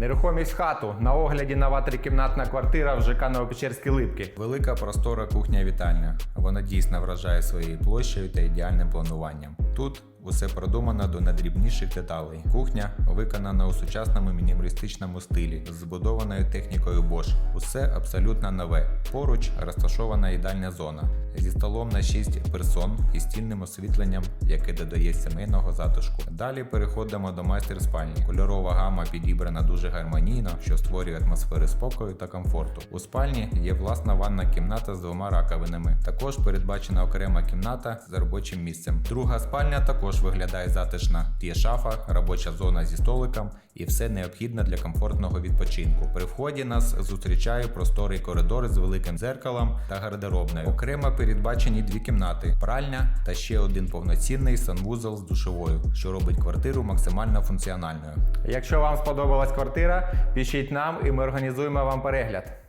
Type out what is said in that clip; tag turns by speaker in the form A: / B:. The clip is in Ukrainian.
A: Нерухомість хату на огляді нова трикімнатна квартира в ЖК Новопечерські Липки.
B: Велика простора кухня-вітальня. Вона дійсно вражає своєю площею та ідеальним плануванням. Тут усе продумано до найдрібніших деталей. Кухня виконана у сучасному мінімалістичному стилі з збудованою технікою Bosch. Усе абсолютно нове. Поруч розташована їдальня зона зі столом на 6 персон і стільним освітленням, яке додає сімейного затишку. Далі переходимо до майстер спальні. Кольорова гама підібрана дуже гармонійно, що створює атмосферу спокою та комфорту. У спальні є власна ванна кімната з двома раковинами. Також передбачена окрема кімната з робочим місцем. Друга спальня також виглядає затишна. Є шафа, робоча зона зі столиком і все необхідне для комфортного відпочинку. При вході нас зустрічає просторий коридор з великим дзеркалом та гардеробною. Окремо передбачені дві кімнати: пральня та ще один повноцінний санвузол з душовою, що робить квартиру максимально функціональною.
A: Якщо вам сподобалась квартира, пишіть нам і ми організуємо вам перегляд.